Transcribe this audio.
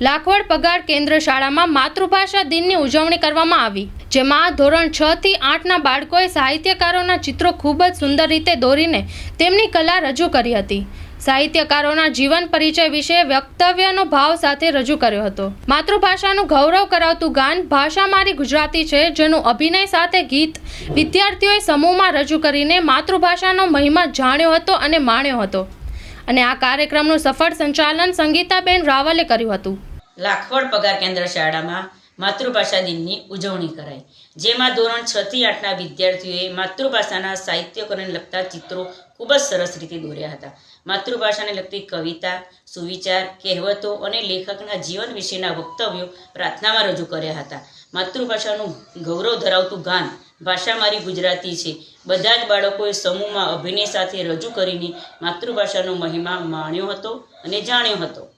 લાખવડ પગાર કેન્દ્ર શાળામાં માતૃભાષા દિનની ઉજવણી કરવામાં આવી, જેમાં ધોરણ છ થી આઠના બાળકોએ સાહિત્યકારોના ચિત્રો ખૂબ જ સુંદર રીતે દોરીને તેમની કલા રજૂ કરી હતી. સાહિત્યકારોના જીવન પરિચય વિશે વક્તવ્યનો ભાવ સાથે રજૂ કર્યો હતો. માતૃભાષાનું ગૌરવ કરાવતું ગાન ભાષા મારી ગુજરાતી છે, જેનું અભિનય સાથે ગીત વિદ્યાર્થીઓએ સમૂહમાં રજૂ કરીને માતૃભાષાનો મહિમા જાણ્યો હતો અને માણ્યો હતો. અને આ કાર્યક્રમનું સફળ સંચાલન સંગીતાબેન રાવલે કર્યું હતું. લાખવડ પગાર કેન્દ્ર શાળામાં માતૃભાષા દિનની ઉજવણી કરાઈ. જેમાં ધોરણ છ થી આઠના વિદ્યાર્થીઓએ માતૃભાષાના સાહિત્યકોને લગતા ચિત્રો ખૂબ જ સરસ રીતે દોર્યા હતા. માતૃભાષાને લગતી કવિતા, સુવિચાર, કહેવતો અને લેખકના જીવન વિશેના વક્તવ્યો પ્રાર્થનામાં રજૂ કર્યા હતા. માતૃભાષાનું ગૌરવ ધરાવતું ગાન ભાષા મારી ગુજરાતી છે. બધા જ બાળકોએ સમૂહમાં અભિનય સાથે રજૂ કરીને માતૃભાષાનો મહિમા માણ્યો હતો અને જાણ્યો હતો.